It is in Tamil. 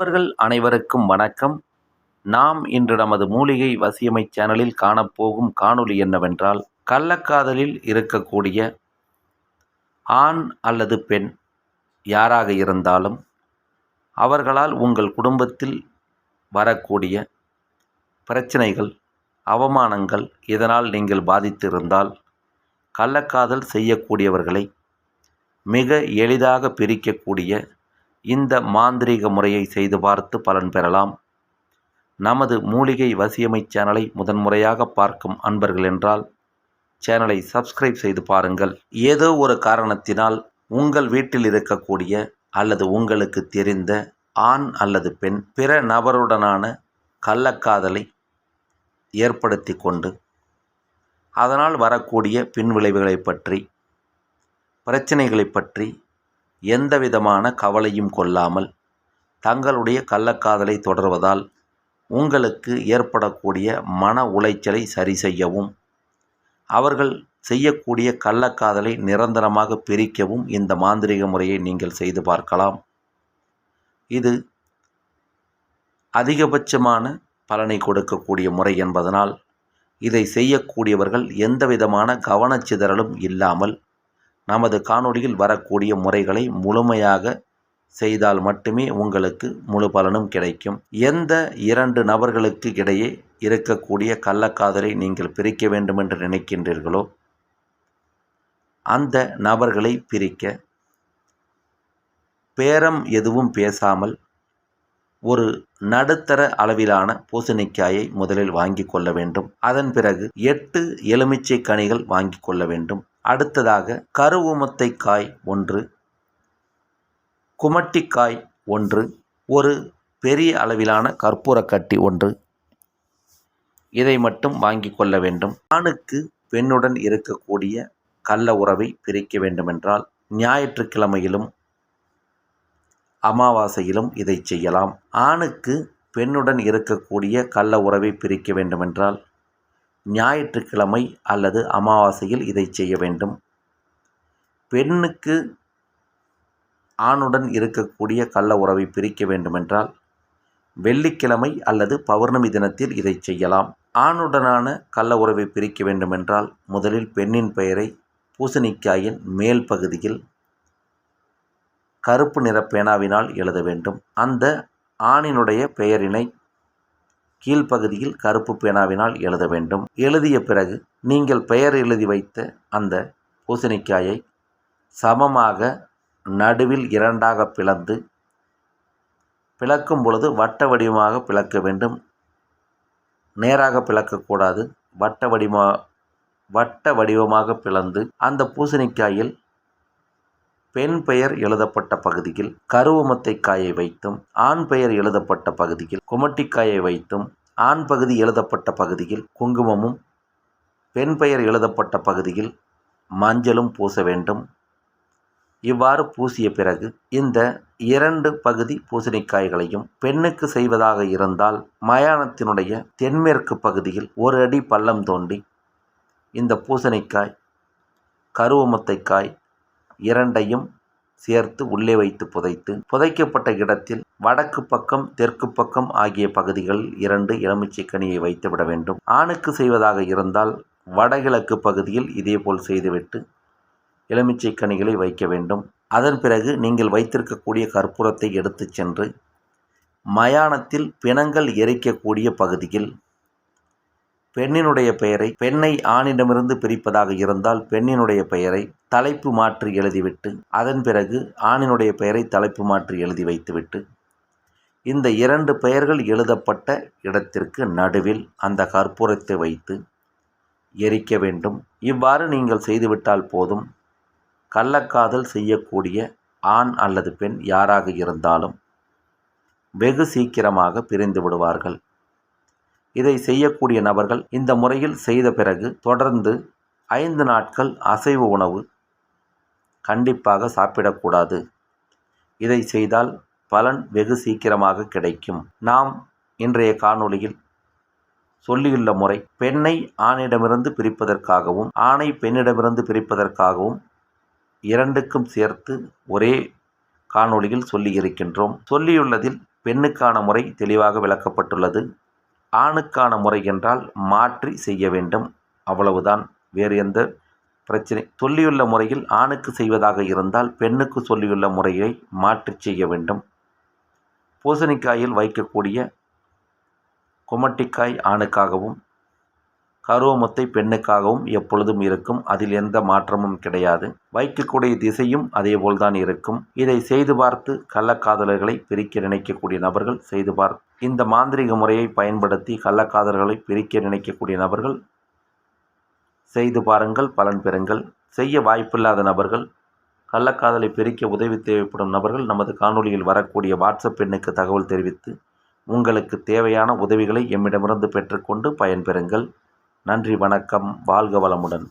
நண்பர்கள் அனைவருக்கும் வணக்கம். நாம் இன்று நமது மூலிகை வசியமை சேனலில் காணப்போகும் காணொளி என்னவென்றால் கள்ளக்காதலில் இருக்கக்கூடிய ஆண் அல்லது பெண் யாராக இருந்தாலும் அவர்களால் உங்கள் குடும்பத்தில் வரக்கூடிய பிரச்சனைகள் அவமானங்கள் இதனால் நீங்கள் பாதித்திருந்தால் கள்ளக்காதல் செய்யக்கூடியவர்களை மிக எளிதாக பிரிக்கக்கூடிய இந்த மாந்திரீக முறையை செய்து பார்த்து பலன் பெறலாம். நமது மூலிகை வசியமை சேனலை முதன்முறையாக பார்க்கும் அன்பர்கள் என்றால் சேனலை சப்ஸ்கிரைப் செய்து பாருங்கள். ஏதோ ஒரு காரணத்தினால் உங்கள் வீட்டில் இருக்கக்கூடிய அல்லது உங்களுக்கு தெரிந்த ஆண் அல்லது பெண் பிற நபருடனான கள்ளக்காதலை ஏற்படுத்தி கொண்டு அதனால் வரக்கூடிய பின்விளைவுகளை பற்றி பிரச்சனைகளை பற்றி எந்த விதமான கவலையும் கொள்ளாமல் தங்களுடைய கள்ளக்காதலை தொடர்வதால் உங்களுக்கு ஏற்படக்கூடிய மன உளைச்சலை சரி செய்யவும் அவர்கள் செய்யக்கூடிய கள்ளக்காதலை நிரந்தரமாக பிரிக்கவும் இந்த மாந்திரிக முறையை நீங்கள் செய்து பார்க்கலாம். இது அதிகபட்சமான பலனை கொடுக்கக்கூடிய முறை என்பதனால் இதை செய்யக்கூடியவர்கள் எந்த விதமான கவனச்சிதறலும் இல்லாமல் நமது காணொளியில் வரக்கூடிய முறைகளை முழுமையாக செய்தால் மட்டுமே உங்களுக்கு முழு பலனும் கிடைக்கும். எந்த இரண்டு நபர்களுக்கு இடையே இருக்கக்கூடிய கள்ளக்காதலை நீங்கள் பிரிக்க வேண்டும் என்று நினைக்கின்றீர்களோ அந்த நபர்களை பிரிக்க. பேரம் எதுவும் பேசாமல் ஒரு நடுத்தர அளவிலான பூசணிக்காயை முதலில் வாங்கி கொள்ள வேண்டும். அதன் பிறகு எட்டு எலுமிச்சை கனிகள் வாங்கி கொள்ள வேண்டும். அடுத்ததாக கருவுமத்தை காய் ஒன்று குமட்டிக்காய் ஒன்று ஒரு பெரிய அளவிலான கற்பூரக்கட்டி ஒன்று. இதை மட்டும் வாங்கி கொள்ள வேண்டும். ஆணுக்கு பெண்ணுடன் இருக்கக்கூடிய கள்ள உறவை பிரிக்க வேண்டுமென்றால் ஞாயிற்றுக்கிழமையிலும் அமாவாசையிலும் இதை செய்யலாம். ஆணுக்கு பெண்ணுடன் இருக்கக்கூடிய கள்ள உறவை பிரிக்க வேண்டுமென்றால் ஞாயிற்றுக்கிழமை அல்லது அமாவாசையில் இதை செய்ய வேண்டும். பெண்ணுக்கு ஆணுடன் இருக்கக்கூடிய கள்ள உறவை பிரிக்க வேண்டுமென்றால் வெள்ளிக்கிழமை அல்லது பௌர்ணமி தினத்தில் இதை செய்யலாம். ஆணுடனான கள்ள உறவை பிரிக்க வேண்டுமென்றால் முதலில் பெண்ணின் பெயரை பூசணிக்காயின் மேல் பகுதியில் கருப்பு நிற பேனாவினால் எழுத வேண்டும். அந்த ஆணினுடைய பெயரினை கீழ்ப்பகுதியில் கருப்பு பேனாவினால் எழுத வேண்டும். எழுதிய பிறகு நீங்கள் பெயர் எழுதி வைத்த அந்த பூசணிக்காயை சமமாக நடுவில் இரண்டாக பிளந்து பிளக்கும் பொழுது வட்ட வடிவமாக பிளக்க வேண்டும். நேராக பிளக்கக்கூடாது. வட்ட வடிவ வட்ட வடிவமாக பிளந்து அந்த பூசணிக்காயில் பெண் பெயர் எழுதப்பட்ட பகுதியில் கருவமத்தை காயை வைத்தும் ஆண் பெயர் எழுதப்பட்ட பகுதியில் குமட்டிக்காயை வைத்தும் ஆண் பகுதி எழுதப்பட்ட பகுதியில் குங்குமமும் பெண் பெயர் எழுதப்பட்ட பகுதியில் மஞ்சளும் பூச வேண்டும். இவ்வாறு பூசிய பிறகு இந்த இரண்டு பகுதி பூசணிக்காய்களையும் பெண்ணுக்கு செய்வதாக இருந்தால் மயானத்தினுடைய தென்மேற்கு பகுதியில் ஒரு அடி பள்ளம் தோண்டி இந்த பூசணிக்காய் கருவமத்தைக்காய் இரண்டையும் சேர்த்து உள்ளே வைத்து புதைத்து புதைக்கப்பட்ட இடத்தில் வடக்கு பக்கம் தெற்கு பக்கம் ஆகிய பகுதிகளில் இரண்டு எலுமிச்சை கனியை வைத்துவிட வேண்டும். ஆணுக்கு செய்வதாக இருந்தால் வடகிழக்கு பகுதியில் இதேபோல் செய்துவிட்டு எலுமிச்சை கனிகளை வைக்க வேண்டும். அதன் பிறகு நீங்கள் வைத்திருக்கக்கூடிய கற்பூரத்தை எடுத்துச் சென்று மயானத்தில் பிணங்கள் எரிக்கக்கூடிய பகுதியில் பெண்ணினுடைய பெயரை பெண்ணை ஆணிடமிருந்து பிரிப்பதாக இருந்தால் பெண்ணினுடைய பெயரை தலைப்பு மாற்றி எழுதிவிட்டு அதன் பிறகு ஆணினுடைய பெயரை தலைப்பு மாற்றி எழுதி வைத்துவிட்டு இந்த இரண்டு பெயர்கள் எழுதப்பட்ட இடத்திற்கு நடுவில் அந்த கற்பூரத்தை வைத்து எரிக்க வேண்டும். இவ்வாறு நீங்கள் செய்துவிட்டால் போதும். கள்ளக்காதல் செய்யக்கூடிய ஆண் அல்லது பெண் யாராக இருந்தாலும் வெகு சீக்கிரமாக பிரிந்து விடுவார்கள். இதை செய்யக்கூடிய நபர்கள் இந்த முறையில் செய்த பிறகு தொடர்ந்து ஐந்து நாட்கள் அசைவு உணவு கண்டிப்பாக சாப்பிடக்கூடாது. இதை செய்தால் பலன் வெகு சீக்கிரமாக கிடைக்கும். நாம் இன்றைய காணொளியில் சொல்லியுள்ள முறை பெண்ணை ஆணிடமிருந்து பிரிப்பதற்காகவும் ஆணை பெண்ணிடமிருந்து பிரிப்பதற்காகவும் இரண்டுக்கும் சேர்த்து ஒரே காணொளியில் சொல்லியிருக்கின்றோம். சொல்லியுள்ளதில் பெண்ணுக்கான முறை தெளிவாக விளக்கப்பட்டுள்ளது. ஆணுக்கான முறை என்றால் மாற்றி செய்ய வேண்டும். அவ்வளவுதான். வேறு எந்த பிரச்சனை. சொல்லியுள்ள முறையில் ஆணுக்கு செய்வதாக இருந்தால் பெண்ணுக்கு சொல்லியுள்ள முறையை மாற்றி செய்ய வேண்டும். பூசணிக்காயில் வைக்கக்கூடிய குமட்டிக்காய் ஆணுக்காகவும் கருவமத்தை பெண்ணுக்காகவும் எப்பொழுதும் இருக்கும். அதில் எந்த மாற்றமும் கிடையாது. வைக்கக்கூடிய திசையும் அதேபோல்தான் இருக்கும். இதை செய்து பார்த்து கள்ளக்காதலர்களை பிரிக்க நினைக்கக்கூடிய நபர்கள் செய்து பார் இந்த மாந்திரிக முறையை பயன்படுத்தி கள்ளக்காதலர்களை பிரிக்க நினைக்கக்கூடிய நபர்கள் செய்து பாருங்கள் பலன் பெறுங்கள். செய்ய வாய்ப்பில்லாத நபர்கள் கள்ளக்காதலை பிரிக்க உதவி தேவைப்படும் நபர்கள் நமது காணொளியில் வரக்கூடிய வாட்ஸ்அப் எண்ணுக்கு தகவல் தெரிவித்து உங்களுக்கு தேவையான உதவிகளை எம்மிடமிருந்து பெற்றுக்கொண்டு பயன்பெறுங்கள். நன்றி வணக்கம். வாழ்க வளமுடன்.